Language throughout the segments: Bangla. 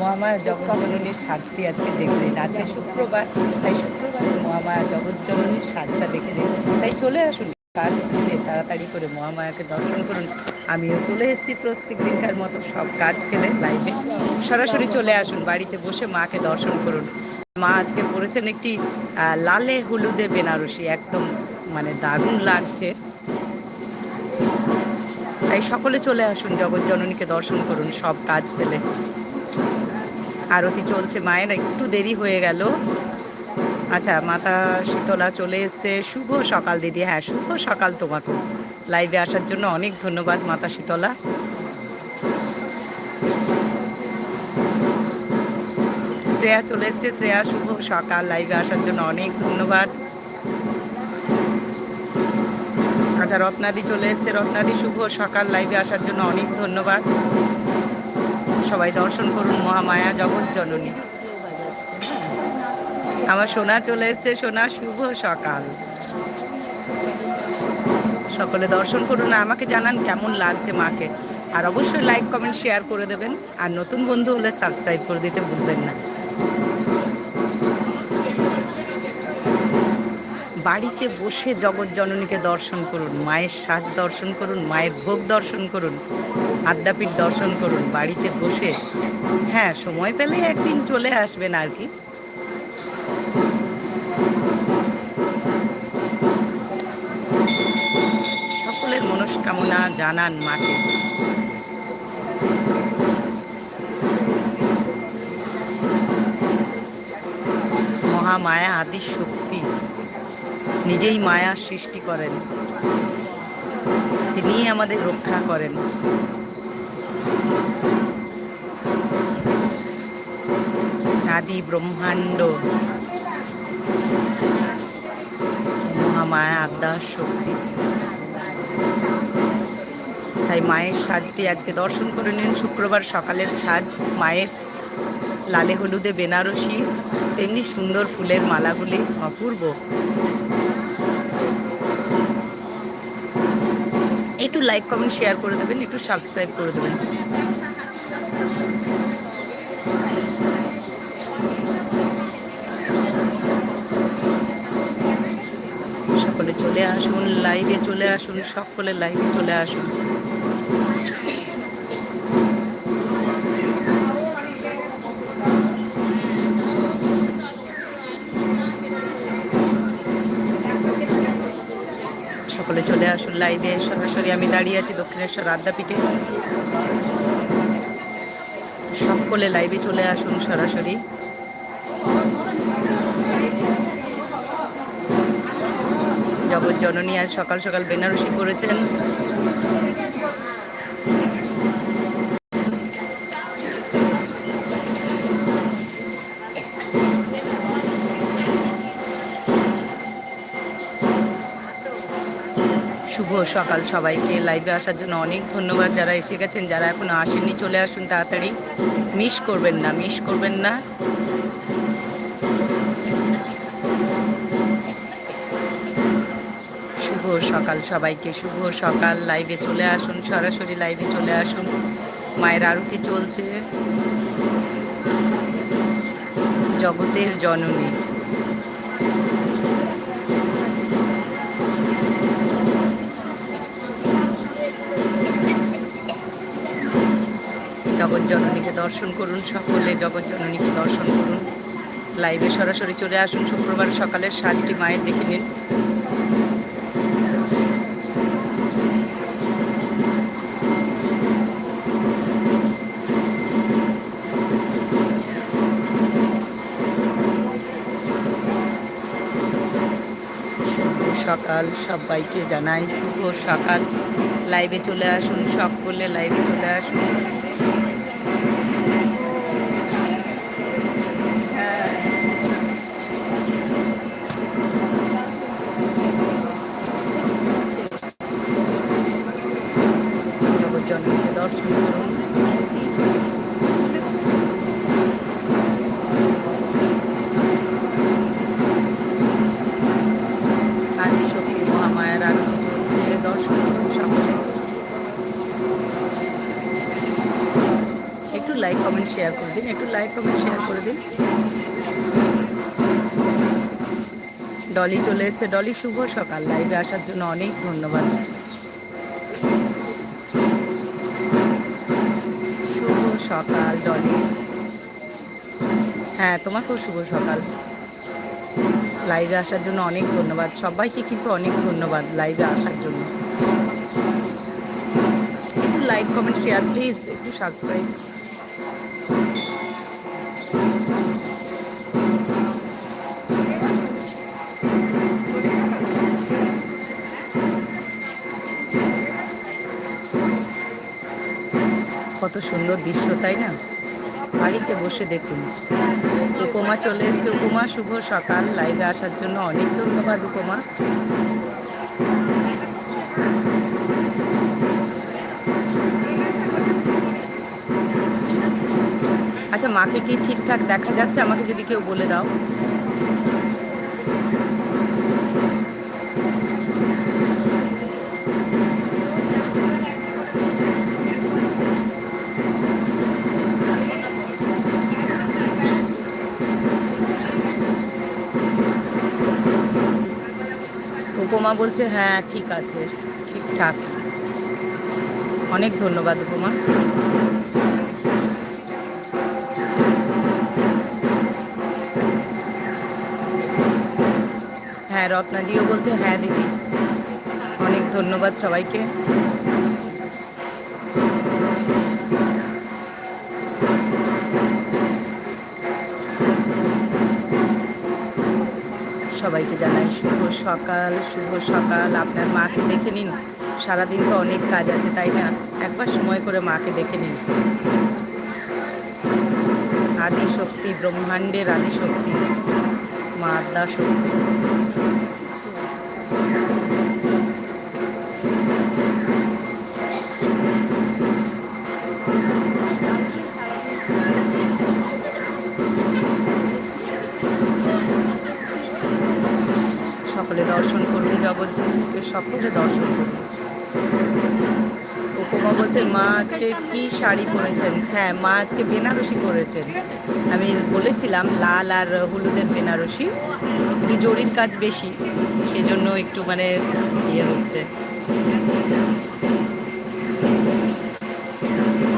মহামায়া জগৎজননীর সাজটি আজকে দেখে নিন আজকে শুক্রবার, তাই শুক্রবারে মহামায়া জগৎজননীর সাজটা দেখে নিন। তাই চলে আসুন, কাজ ফেলে তাড়াতাড়ি করে মহামায়াকে দর্শন করুন। আমিও চলে এসেছি প্রত্যেক দিনকার মতো, সব কাজ ফেলে লাইভে সরাসরি চলে আসুন, বাড়িতে বসে মাকে দর্শন করুন। মা আজকে পড়েছেন একটি লালে হলুদে বেনারসি, একদম মানে দারুণ লাগছে। তাই সকলে চলে আসুন জগৎ জননীকে দর্শন করুন, সব কাজ পেলে আরতি চলছে, মায়ের একটু দেরি হয়ে গেল। আচ্ছা মাতা শীতলা চলে এসছে। শুভ সকাল, দিদি। হ্যাঁ শুভ সকাল তোমাকে লাইভে আসার জন্য অনেক ধন্যবাদ, মাতা শীতলা। শ্রেয়া চলে এসছে। শ্রেয়া, শুভ সকাল। লাইভে আসার জন্য অনেক ধন্যবাদ। আচ্ছা রত্নাদি চলে এসছে। রত্নাদি, শুভ সকাল। লাইভে আসার জন্য অনেক ধন্যবাদ। সবাই দর্শন করুন, মহামায়া জগৎ জননী। আমার সোনা চলে এসছে, সোনা, শুভ সকাল। সকলে দর্শন করুন আমাকে জানান কেমন লাগছে মাকে। আর অবশ্যই লাইক কমেন্ট শেয়ার করে দেবেন। আর নতুন বন্ধু হলে সাবস্ক্রাইব করে দিতে ভুলবেন না। বাড়িতে বসে জগৎ জননীকে দর্শন করুন, মায়ের সাজ দর্শন করুন, মায়ের ভোগ দর্শন করুন। আদ্যাপীঠ দর্শন করুন, বাড়িতে বসে। হ্যাঁ সময় পেলে একদিন চলে আসবেন আর কি। সকলের মনস্কামনা জানান মাকে। মহামায়া আদি শক্তি। নিজেই মায়া সৃষ্টি করেন। তিনি আমাদের রক্ষা করেন। আদি ব্রহ্মাণ্ড মহামায়া আদ্যার শক্তি তাই মায়ের সাজটি আজকে দর্শন করে নিন। শুক্রবার সকালের সাজ, মায়ের লালে হলুদে বেনারসি, তেমনি সুন্দর ফুলের মালাগুলি অপূর্ব। একটু লাইক কমেন্ট শেয়ার করে দেবেন, একটু সাবস্ক্রাইব করে দেবেন। সকলে চলে আসুন লাইভে চলে আসুন, সকলে লাইভে চলে আসুন। চলে আসুন লাইভে সরাসরি আমি দাঁড়িয়ে আছি দক্ষিণেশ্বর আদ্যাপীঠে। সকলে লাইভে চলে আসুন সরাসরি। জগৎ জননী আজ সকাল সকাল বেনারসি করেছেন। সকাল সবাইকে লাইভে আসার জন্য অনেক ধন্যবাদ যারা এসে গেছেন, যারা এখনও আসেননি, চলে আসুন তাড়াতাড়ি। মিস করবেন না মিস করবেন না। শুভ সকাল সবাইকে, শুভ সকাল। লাইভে চলে আসুন, সরাসরি লাইভে চলে আসুন। মায়ের আরতি চলছে। জগতের জননী। জগৎ জননীকে দর্শন করুন সকলে, জগৎ জননীকে দর্শন করুন। লাইভে সরাসরি চলে আসুন, শুক্রবার সকালের সাজটি মায়ের দেখে নিন। সকাল সবাইকে জানাই, শুভ সকাল। লাইভে চলে আসুন, সকলে লাইভে চলে আসুন। দর্শন করুন সকলে করে দিন, একটু লাইক কমেন্ট শেয়ার করে দিন। ডলি চলে এসছে। ডলি, শুভ সকাল। লাইভে আসার জন্য অনেক ধন্যবাদ শুভ সকাল ডলি। হ্যাঁ তোমাকেও শুভ সকাল। লাইভে আসার জন্য অনেক ধন্যবাদ। সবাইকে কিন্তু অনেক ধন্যবাদ লাইভে আসার জন্য। একটু লাইক কমেন্ট শেয়ার প্লিজ একটু সাবস্ক্রাইব কত সুন্দর দৃশ্য, তাই না? বাড়িতে বসে দেখুন। উপমা চলে এসছে। উপমা, শুভ সকাল। লাইভে আসার জন্য অনেক ধন্যবাদ, উপমা। আচ্ছা মাকে কি ঠিকঠাক দেখা যাচ্ছে? আমাকে যদি কেউ বলে দাও। উপমা বলছে হ্যাঁ ঠিক আছে ঠিকঠাক অনেক ধন্যবাদ উপমা হ্যাঁ রত্নাদিও বলছে হ্যাঁ দিদি। অনেক ধন্যবাদ সবাইকে। সবাইকে জানাই শুভ সকাল শুভ সকাল। আপনার মাকে দেখে নিন। সারাদিন তো অনেক কাজ আছে, তাই না? একবার সময় করে মাকে দেখে নিন। আদি শক্তি ব্রহ্মাণ্ডের আদি শক্তি মা আদ্যা শক্তি দর্শন করুন জগৎজনকে সকলে দর্শন করুন। উপমা বলছেন মা আজকে কি শাড়ি পরেছেন? হ্যাঁ মা আজকে বেনারসি পরেছেন। আমি বলেছিলাম, লাল আর হলুদের বেনারসি একটু জরির কাজ বেশি, সেজন্য একটু মানে ইয়ে হচ্ছে।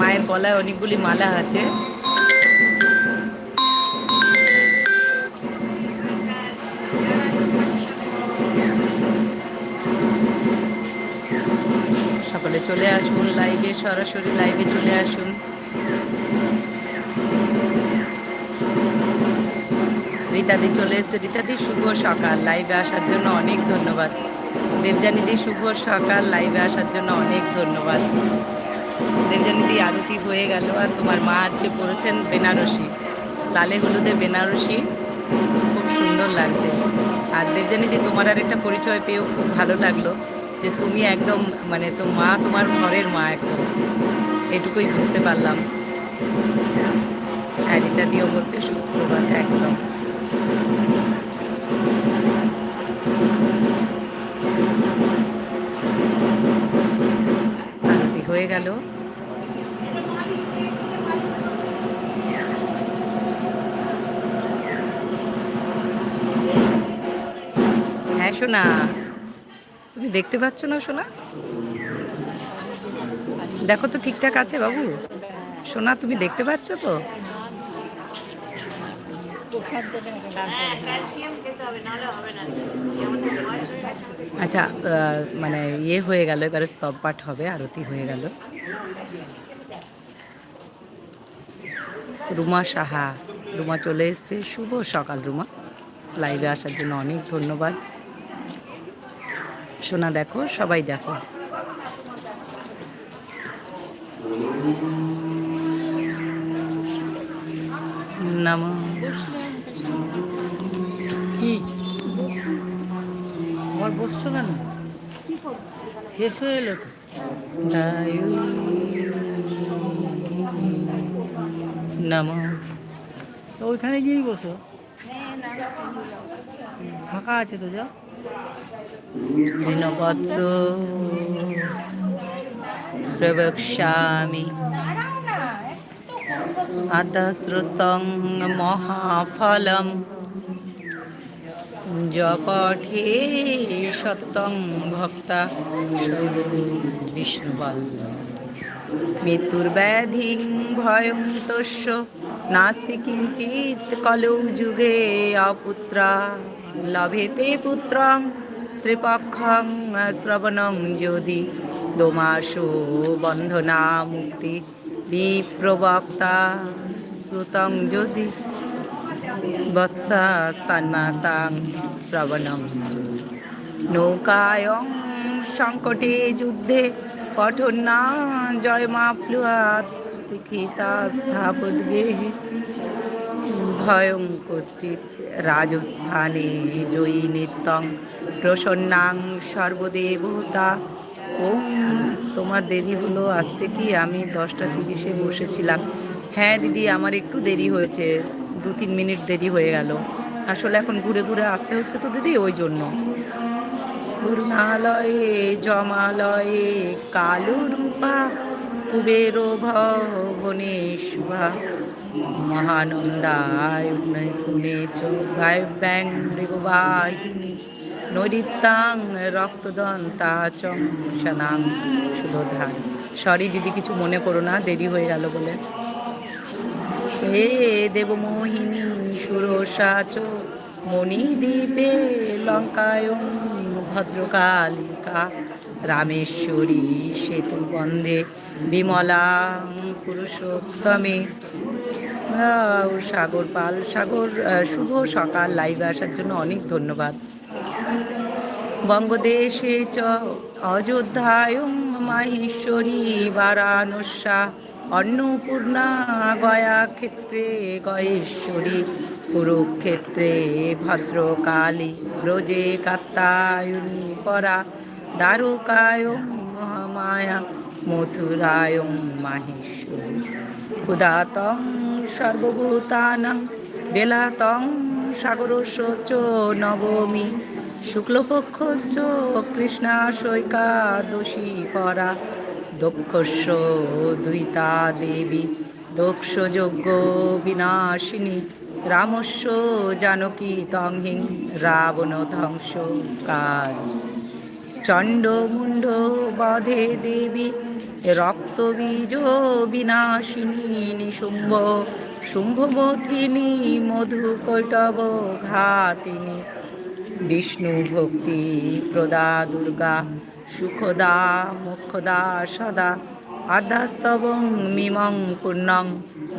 মায়ের গলায় অনেকগুলি মালা আছে। সকলে চলে আসুন লাইভে সরাসরি লাইভে চলে আসুন। রীতাদি চলে এসছে। রীতাদি, শুভ সকাল। লাইভে আসার জন্য অনেক ধন্যবাদ। দেবজানিদি শুভ সকাল। লাইভে আসার জন্য অনেক ধন্যবাদ। দেবজানিদি আরতি হয়ে গেল আর তোমার মা আজকে পড়েছেন বেনারসি। লালে হলুদে বেনারসি। খুব সুন্দর লাগছে। আর দেবজানিদি তোমার আর একটা পরিচয় পেয়েও খুব ভালো লাগল। যে তুমি একদম মানে তো মা তোমার ঘরের মা একদম এটুকুই বুঝতে পারলাম। হ্যাঁ এটা দিয়েও বলছে শুক্রবার, একদম। হয়ে গেল। হ্যাঁ শোনা তুমি দেখতে পাচ্ছ না সোনা? দেখো তো ঠিকঠাক আছে বাবু। সোনা, তুমি দেখতে পাচ্ছ তো? আচ্ছা মানে ইয়ে হয়ে গেল, এবারে স্তব পাঠ হবে, আরতি হয়ে গেল। রুমা সাহা, রুমা চলে এসছে। শুভ সকাল রুমা। লাইভে আসার জন্য অনেক ধন্যবাদ। সোনা দেখো, সবাই দেখো। কি? আমার বসছো কেন? শেষ হয়ে এলো তো? ওইখানে গিয়েই বসো। ফাঁকা আছে তো যা শ্রীনবৎস প্রবক্ষ্যামি। আদ্যাস্ত্রস্তং মহাফলম। জপঠে সততং ভক্তা বিষ্ণুবল মৃত্যুর ব্যাধি ভয়ং তস্য, নাস্তি কিঞ্চিৎ কলৌ যুগে অপুত্রা। লভেতে পুত্রং ত্রিপক্ষং শ্রবণং যদি দোমাসো বন্ধনা মুক্তি বিপ্রবক্তা শ্রুতং যদি বৎসা সন্মাসাং শ্রবণং নৌকায়ং সংকটে যুদ্ধে পঠন্না জয়মাপ্লুয়াত লিখিতা স্থাপদ্গেহে ভয়ং কচিত রাজস্থানে জয়ী নিত্যং প্রসন্নাং সর্বদেবতা। ওম, তোমার দেরি হলো আসতে কি আমি দশটা তিরিশে বসেছিলাম। হ্যাঁ দিদি, আমার একটু দেরি হয়েছে, দু তিন মিনিট দেরি হয়ে গেল। আসলে এখন ঘুরে ঘুরে আসতে হচ্ছে তো দিদি, ওই জন্য। করুণালয়ে জমালয়ে কালো রূপা কুবের ভবনে শুভা মহানন্দায় গুণে চ গায় ব্যাং মৃগবাহিনী নৈরিত্যাং রক্তদন্তা চং সনাং সুধোধান সরি, দিদি, কিছু মনে করো না, দেরি হয়ে গেল বলে। হে দেবমোহিনী সুরসাচ মণিদ্বীপে লঙ্কায়ং ভদ্রকালিকা রামেশ্বরী সেতু বন্ধে বিমলা পুরুষোত্তমে। সাগর পাল। সাগর শুভ সকাল। লাইভে আসার জন্য অনেক ধন্যবাদ। বঙ্গদেশে চ অযোধ্যায় মাহেশ্বরী বারাণস্যা অন্নপূর্ণা গয়া ক্ষেত্রে গয়েশ্বরী, কুরুক্ষেত্রে ভদ্রকালী, ব্রজে কাত্তায়নী পরা দ্বারকায় মহামায়া মথুরায় মাহেশ্বরী। ক্ষুধাতং সর্বভূতানাং বেলাতং সাগরস্য নবমী শুক্লপক্ষশ্চ কৃষ্ণা সৈকাদশী পরা দক্ষস্য দুইতা দেবী দক্ষযজ্ঞ বিনাশিনী রামস্য জানকী তংহিং রাবণ ধ্বংস কার চণ্ডমুণ্ড বধে দেবী রক্তবীজ বিনাশিনী নিশুম্ভ শুম্ভমথিনী মধু কৈটব ঘাতিনী। বিষ্ণু ভক্তি প্রদা দুর্গা, সুখদা মুখদা সদা, আদ্যাস্তবং মিমং পূর্ণং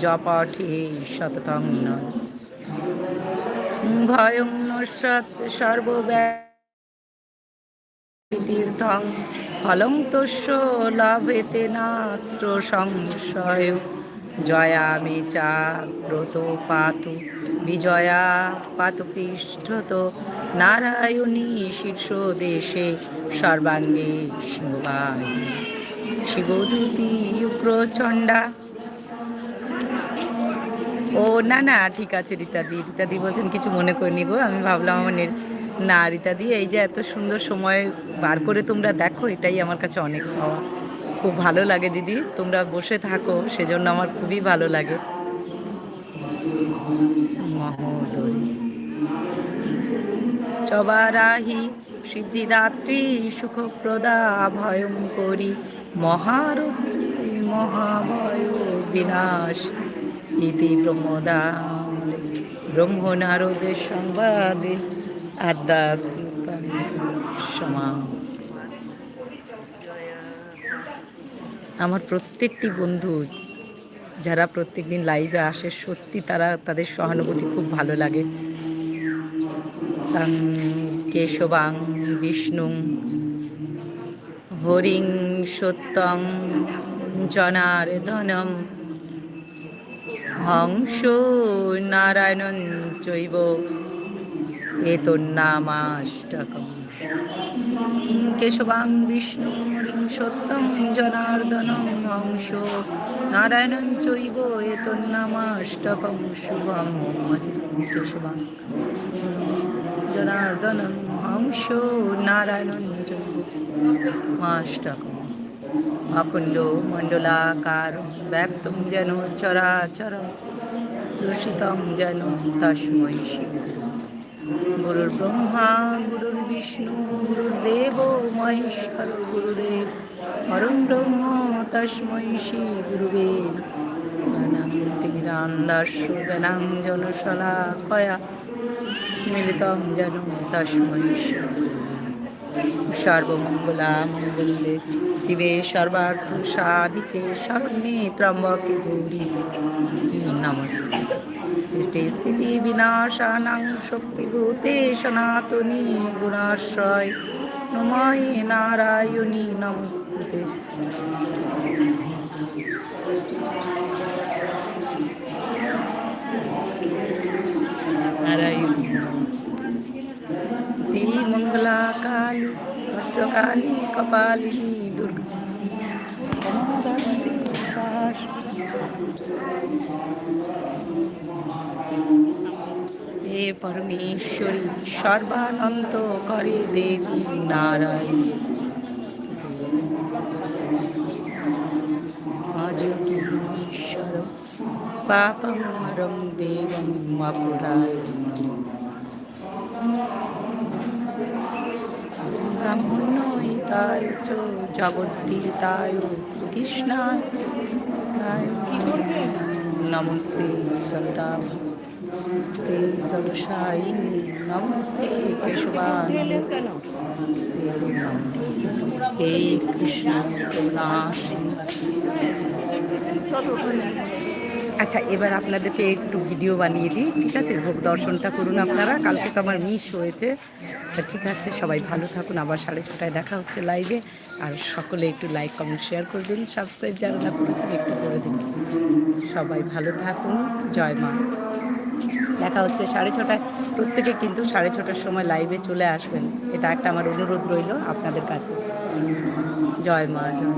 জপঠে শততং নয়। ভয়ং সর্বব্যা তীর্থং ফলং তস্য লভেতে নাত্র সংশয় জয়া জয়ামি চা ব্রত পাতু বিজয়া পাতু পৃষ্ঠত নারায়ণী শীর্ষ দেশে সর্বাঙ্গে শিবায় শিবদূতি উগ্রচণ্ডা ও, না না, ঠিক আছে, রীতাদি। রীতাদি বলছেন, কিছু মনে করিনি গো, আমি ভাবলাম আমার নে- রীতাদি এই যে এত সুন্দর সময় বার করে তোমরা দেখো, এটাই আমার কাছে অনেক পাওয়া। খুব ভালো লাগে দিদি, তোমরা বসে থাকো, সেজন্য আমার খুবই ভালো লাগে। মহোদরী চবারাহি, সিদ্ধিদাত্রী, সুখপ্রদা, ভয়ঙ্করী মহারুদ্রী মহাভয় বিনাশ ইতি ব্রহ্মদা ব্রহ্মনারদের সংবাদে। সমা আমার প্রত্যেকটি বন্ধু যারা প্রত্যেক দিন লাইভে আসে, সত্যি তারা তাদের সহানুভূতি খুব ভালো লাগে। কেশবাং, বিষ্ণু, হরিং, সত্যং, জনার্দনম, হংস নারায়ণন চৈব বিষ্ণু হরিং সত্যং জনার্দনম হংস নারায়ণন চৈব এতন্নামাষ্টকম শুভম অজিতং কেশবাং জনার্দনম হংস নারায়ণন চৈব মাষ্টকম অখণ্ড মণ্ডলাকার ব্যক্তম যেন চরাচর দূষিতম যেন তস্মৈ শিব গুরুর ব্রহ্মা, গুরুর বিষ্ণু গুরুর্দেব মহেশ্বর, গুরুদেব পরম ব্রহ্ম, তস্মৈ শ্রী গুরুবে তীরান্দাস্য জ্ঞানাঞ্জনশলাকয়া মিলিতং যেন তস্মৈ শ্রী। সর্বমঙ্গলা মঙ্গলে শিবে সর্বার্থ সাধিকে শরণ্যে ত্রম্বকে গৌরী। নমস্তে স্থিতি বিনাশানাং শক্তিভূতে সনাতনী গুণাশ্রয়। নময়ে নারায়ণী নমস্তে নারায়ণী। মঙ্গলা কালী ভদ্রকালী কপালিনী, দুর্গা। হে পরমেশ্বরী সর্বানন্ত করে দেবী নারায়ণ। অযোগীশ্বর পাপমরম দেবম অপুরায় ব্রাহ্মণহিতায় চ জগদ্গীতায় শ্রীকৃষ্ণায় নমস্তে সরদা নমস্তে জলসায়িনী নমস্তে কেশবান হে কৃষ্ণ করুণাসিনী আচ্ছা এবার আপনাদেরকে একটু ভিডিও বানিয়ে দিই, ঠিক আছে? ভোগ দর্শনটা করুন আপনারা। কালকে তো আমার মিস হয়েছে। তা ঠিক আছে, সবাই ভালো থাকুন। আবার সাড়ে ছটায় দেখা হচ্ছে লাইভে আর সকলে একটু লাইক কমেন্ট শেয়ার করে দিন। সাবস্ক্রাইব যারা না করেছেন, একটু করে দিন। সবাই ভালো থাকুন। জয় মা। দেখা হচ্ছে সাড়ে ছটায়। প্রত্যেকে কিন্তু সাড়ে ছটার সময় লাইভে চলে আসবেন। এটা একটা আমার অনুরোধ রইল আপনাদের কাছে। জয় মা, জয়